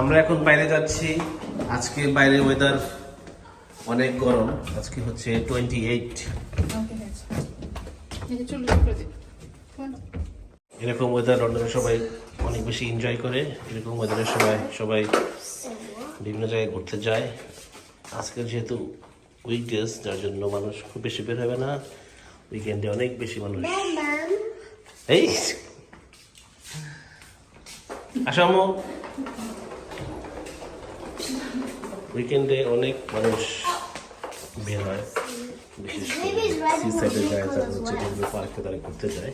আমরা এখন বাইরে যাচ্ছি। আজকে বাইরে ওয়েদার অনেক গরম। আজকে হচ্ছে টোয়েন্টি এইট এরকম ওয়েদার লন্ডনে সবাই অনেক বেশি এনজয় করে। এরকম ওয়েদারে সবাই সবাই বিভিন্ন জায়গায় ঘুরতে যায়। আজকে যেহেতু উইকডেজ যার জন্য মানুষ খুব বেশি বের হবে না। উইকেন্ডে অনেক বেশি মানুষ। এই! আসামো উইকেন্ডে অনেক মানুষ বের হয় বিশেষ করে সি সাইডে যায় তারপর হচ্ছে বিভিন্ন পার্কে তারা ঘুরতে যায়।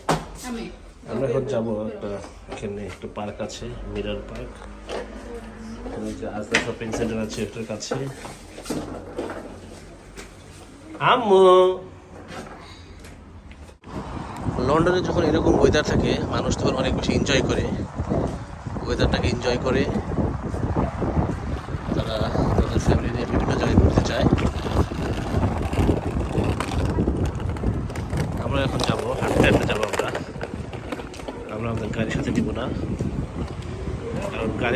আমরা এখন যাব একটা এখানে একটা পার্ক আছে মিরার পার্ক আজদা শপিং সেন্টার আছে এটার কাছে। আম্মু! লন্ডনে যখন এরকম ওয়েদার থাকে মানুষ তখন অনেক বেশি এনজয় করে। ওয়েদারটাকে এনজয় করে তারা তাদের ফ্যামিলি নিয়ে বিভিন্ন জায়গায় ঘুরতে চায় আমরা এখন যাব হাঁটতে হাঁটতে যাব আমরা আমরা আমাদের গাড়ির সাথে দিব না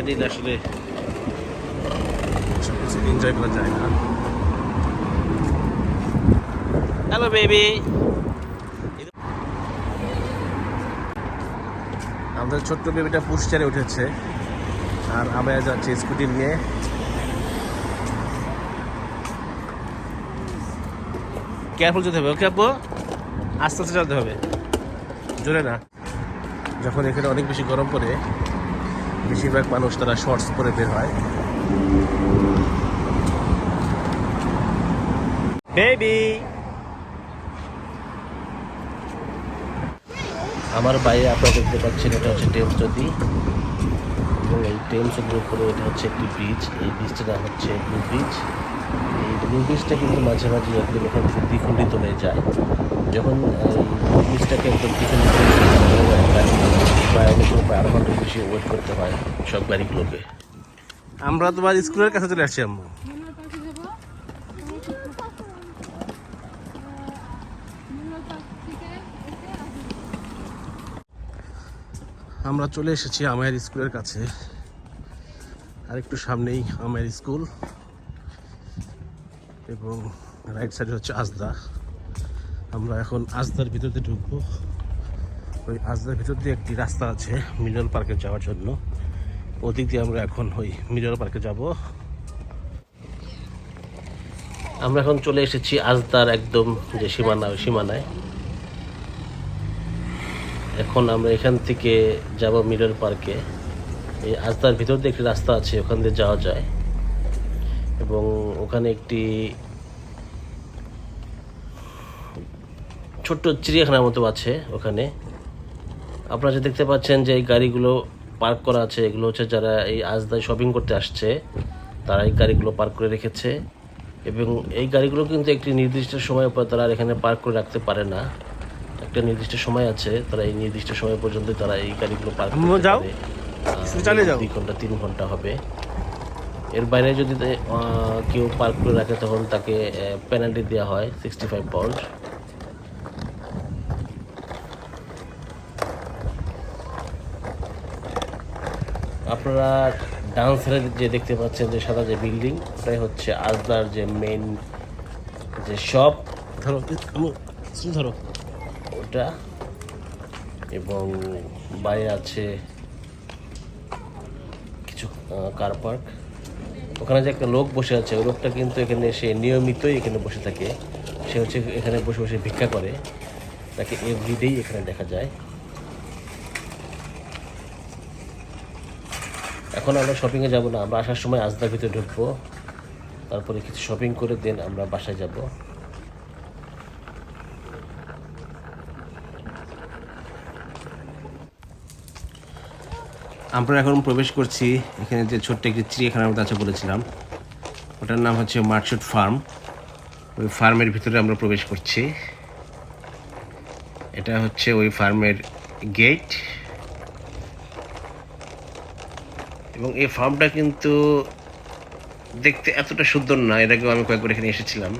নিলে আসলে সব কিছু এনজয় করা যায় না। হ্যালো বেবি আমাদের ছোট্ট বেবিটা পুষ্চারে উঠেছে। আর আমরা যাচ্ছি স্কুটি নিয়ে। কেয়ারফুল যেতে হবে ওকে আব্বু? আস্তে আস্তে যেতে হবে। জোরে না। যখন এখানে অনেক বেশি গরম পড়ে বেশিরভাগ মানুষ তারা শর্টস পরে বের হয়। বেবি আমার বাইরে আপনারা দেখতে পাচ্ছেন এটা হচ্ছে টেমস নদী এবং এই টেমস নদীর উপরে এটা হচ্ছে একটি ব্রিজ এই ব্রিজটার নাম হচ্ছে ব্লু ব্রিজ এই ব্লু ব্রিজটা কিন্তু মাঝে মাঝে একদম এখান থেকে দ্বিখণ্ডিত হয়ে যায় যখন এই ব্লু ব্রিজটাকে একদম বেশি ওয়েট করতে হয় সব গাড়িগুলোকে। আমরা তোমার স্কুলের কাছে চলে আসছি, আম্মু। আমরা চলে এসেছি আমায়ের স্কুলের কাছে। আর একটু সামনেই আমায়ের স্কুল এবং রাইট সাইডে হচ্ছে আজদা। আমরা এখন আজদার ভিতর ঢুকবো। ওই আজদার ভিতর দিয়ে একটি রাস্তা আছে মিলন পার্কে যাওয়ার জন্য। ওদিক দিয়ে আমরা এখন ওই মিলন পার্কে যাব। আমরা এখন চলে এসেছি আজদার একদম যে সীমানা, ওই সীমানায়। এখন আমরা এখান থেকে যাব মিরর পার্কে। এই আজদার ভিতর দিয়ে একটি রাস্তা আছে, ওখান দিয়ে যাওয়া যায়। এবং ওখানে একটি ছোট্ট চিড়িয়াখানার মতো আছে ওখানে। আপনারা যে দেখতে পাচ্ছেন যে এই গাড়িগুলো পার্ক করা আছে এগুলো হচ্ছে যারা এই আজদায় শপিং করতে আসছে তারা এই গাড়িগুলো পার্ক করে রেখেছে। এবং এই গাড়িগুলো কিন্তু একটি নির্দিষ্ট সময় পর তারা এখানে পার্ক করে রাখতে পারে না। একটা নির্দিষ্ট সময় আছে তারা এই নির্দিষ্ট সময় পর্যন্ত তারা এই গাড়িগুলো পার্ক যাও। দুই ঘণ্টা তিন ঘণ্টা হবে। এর বাইরে যদি কেউ পার্ক করে রাখে তখন তাকে পেনাল্টি দেওয়া হয় সিক্সটি ফাইভ পাউন্ড আপনারা ডান সাইডে যে দেখতে পাচ্ছেন যে সাদা যে বিল্ডিং ওটাই হচ্ছে আজদার যে মেন যে শপ ধরো ধরো। ওটা। এবং বাইরে আছে কিছু কার পার্ক ওখানে যে একটা লোক বসে আছে ওই লোকটা কিন্তু এখানে সে নিয়মিতই এখানে বসে থাকে। সে হচ্ছে এখানে বসে বসে ভিক্ষা করে। তাকে এভরিডেই এখানে দেখা যায়। এখন আমরা শপিংয়ে যাব না, আমরা আসার সময় আজদার ভিতরে ঢুকবো। তারপরে কিছু শপিং করে দেন আমরা বাসায় যাব। আমরা এখন প্রবেশ করছি এখানে যে ছোট্ট একটি চিড়িয়াখানার মতো আছে বলেছিলাম। ওটার নাম হচ্ছে মার্কশুট ফার্ম। ওই ফার্মের ভিতরে আমরা প্রবেশ করছি। এটা হচ্ছে ওই ফার্মের গেট। এবং এই ফার্মটা কিন্তু দেখতে এতটা সুন্দর না এর আগেও আমি কয়েকবার এখানে এসেছিলাম।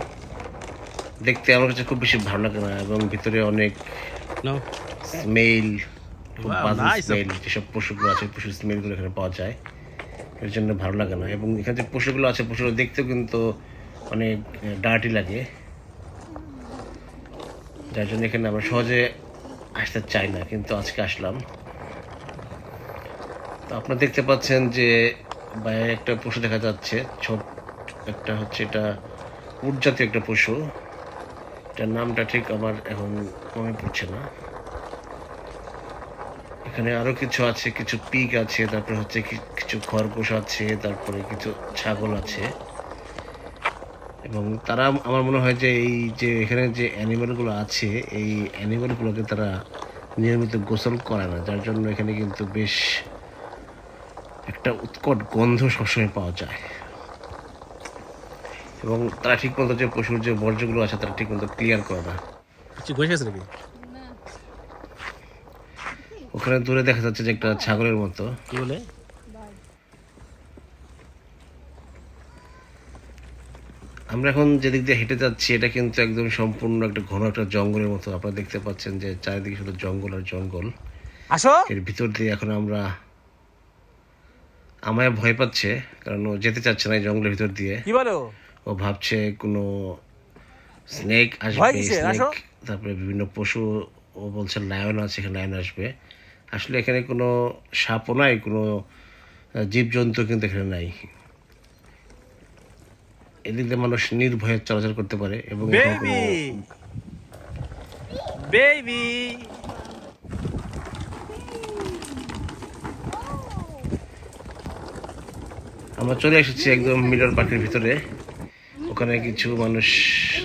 দেখতে আমার কাছে খুব বেশি ভালো লাগে না এবং ভিতরে অনেক স্মেল খুব বাজে স্মেল যেসব পশুগুলো আছে পশুর স্মেলগুলো এখানে পাওয়া যায়। এর জন্য ভালো লাগে না এবং এখানে যে পশুগুলো আছে পশুগুলো দেখতেও কিন্তু অনেক ডার্টি লাগে। যার জন্য এখানে আমরা সহজে আসতে চাই না কিন্তু আজকে আসলাম। তো আপনারা দেখতে পাচ্ছেন যে বাইরে একটা পশু দেখা যাচ্ছে, ছোট একটা হচ্ছে এটা উট জাতীয় একটা পশু। এটার নামটা ঠিক আমার এখন মনে পড়ছে না। এখানে আরও কিছু আছে, কিছু পিক আছে, তারপরে হচ্ছে কিছু খরগোশ আছে, তারপরে কিছু ছাগল আছে। এবং তারা আমার মনে হয় যে এই যে এখানে যে অ্যানিমেলগুলো আছে, এই অ্যানিমেলগুলোকে তারা নিয়মিত গোসল করে না, যার জন্য এখানে কিন্তু বেশ একটা উৎকট গন্ধ সবসময় পাওয়া যায়। এবং তারা ঠিক মতো যে পশুর যে বর্জ্যগুলো আছে তারা ঠিক মতো ক্লিয়ার করে না। কিছু গেছে নাকি? ওখানে দূরে দেখা যাচ্ছে যে একটা ছাগলের মতো। কি বলে? আমরা এখন যেদিক দিয়ে হেঁটে যাচ্ছি এটা কিন্তু একদম সম্পূর্ণ একটা ঘন একটা জঙ্গলের মতো। আপনারা দেখতে পাচ্ছেন যে চারিদিকে শুধু জঙ্গল আর জঙ্গল। আসো! এর ভিতর দিয়ে এখন আমরা আমায় ভয় পাচ্ছে কারণ ও যেতে চাচ্ছে না এই জঙ্গলের ভিতর দিয়ে। কি বলো ও? ভাবছে কোনো স্নেক আসবে? স্নেক। তারপরে বিভিন্ন পশু ও বলছে লায়ন আছে এখানে লায়ন আসবে। আসলে এখানে কোনো সাপও নাই কোনো জীবজন্তু কিন্তু এখানে নাই। এদিক দিয়ে মানুষ নির্ভয়ে চলাচল করতে পারে এবং বেবি কোনো- বেবি আমরা চলে এসেছি একদম মিলর পার্কের ভিতরে। ওখানে কিছু মানুষ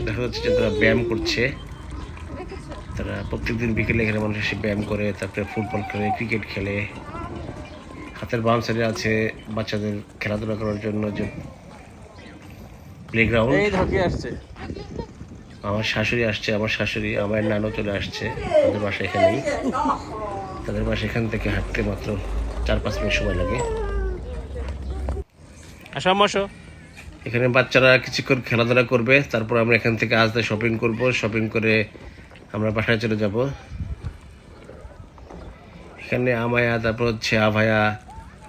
দেখা যাচ্ছে যে তারা ব্যায়াম করছে। তারা প্রত্যেকদিন বিকেলে এখানে মানুষ এসে ব্যায়াম করে তারপরে ফুটবল খেলে ক্রিকেট খেলে। হাতের বাম সাইডে আছে বাচ্চাদের খেলাধুলা করার জন্য যে প্লেগ্রাউন্ড আসছে। আমার শাশুড়ি আসছে আমার শাশুড়ি আমার নানও চলে আসছে। তাদের বাসা এখানেই। তাদের বাসা এখান থেকে হাঁটতে মাত্র চার পাঁচ মিনিট সময় লাগে। আসো আসো এখানে বাচ্চারা কিছুক্ষণ খেলাধুলা করবে তারপর আমরা এখান থেকে আসতে শপিং করব। শপিং করে আমরা বাসায় চলে যাব। এখানে আমায়া তারপর হচ্ছে আভায়া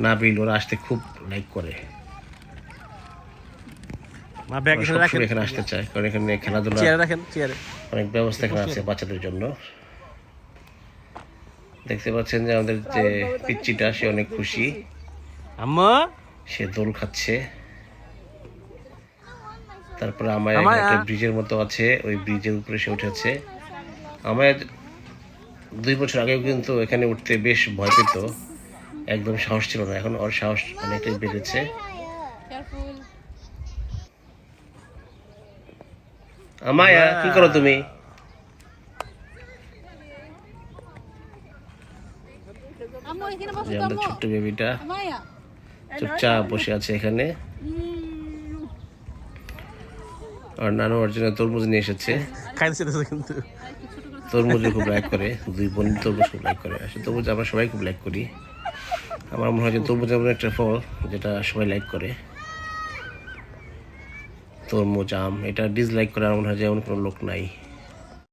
নাবিল ওরা আসতে খুব লাইক করে। এখানে আসতে চায় কারণ এখানে খেলাধুলা অনেক ব্যবস্থা এখানে আছে বাচ্চাদের জন্য। দেখতে পাচ্ছেন যে আমাদের যে পিচ্চিটা সে অনেক খুশি। আম্মা? সে দোল খাচ্ছে। তারপরে আমার একটা ব্রিজের মতো আছে ওই ব্রিজের উপরে সে উঠেছে। আমার দুই বছর আগেও কিন্তু এখানে উঠতে বেশ ভয় পেত। একদম সাহস ছিল না। এখন ওর সাহস অনেকটাই বেড়েছে. আমায়া কি করো তুমি? আম্মু এখানে বসো যে তো আমাদের আম্মু। ছোট্ট বেবিটা চুপচাপ বসে আছে এখানে। আর নানু ওর জন্য তরমুজ নিয়ে এসেছে। কিন্তু। তরমুজ খুব লাইক করে দুই বোন তরমুজ খুব লাইক করে। আসলে তরমুজ আমরা সবাই খুব লাইক করি। আমার মনে হয় যে তরমুজ এমন একটা ফল যেটা সবাই লাইক করে। তরমুজ আম এটা ডিসলাইক করে আমার মনে হয় যে এমন কোনো লোক নাই।